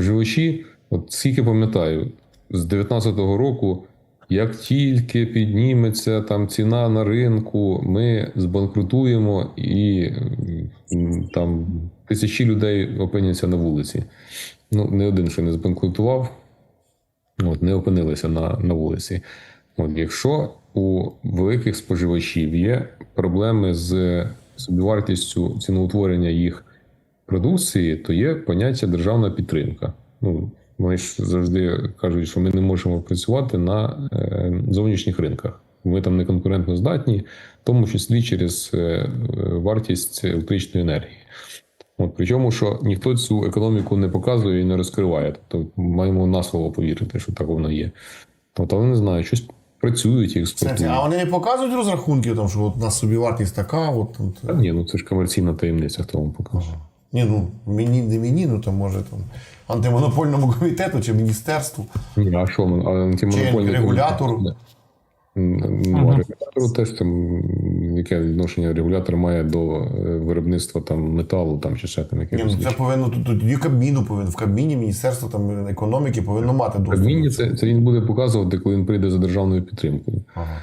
споживачі, от скільки пам'ятаю, з 19-го року, як тільки підніметься там ціна на ринку, ми збанкрутуємо і там тисячі людей опиняться на вулиці. Ну, не один ще не збанкрутував, от, не опинилися на, на вулиці. От, якщо у великих споживачів є проблеми з собівартістю ціноутворення їх продукції, то є поняття державна підтримка. Ну, вони ж завжди кажуть, що ми не можемо працювати на е, зовнішніх ринках. Ми там не конкурентно здатні, в тому числі через е, е, вартість електричної енергії. От, причому, що ніхто цю економіку не показує і не розкриває. Тобто маємо на слово повірити, що так воно є. От, але не знаю, щось працюють і експортують. а вони не показують розрахунки, там, що от у нас собівартість така, от тут. Та ні, ну це ж комерційна таємниця, хто вам покаже. Ні, ну мені не мені, ну там може там антимонопольному комітету чи міністерству. Ні, а що ми? А антимонопольний Чи регулятору? Ну, а регулятору теж там яке відношення регулятор має до е, виробництва там металу там чи ще там якихось. ну, це повинно тут, тут і Кабміну повинно, в Кабміні Міністерство там, економіки повинно мати доступ. Адміні це, це він буде показувати, коли він прийде за державною підтримкою. Ага.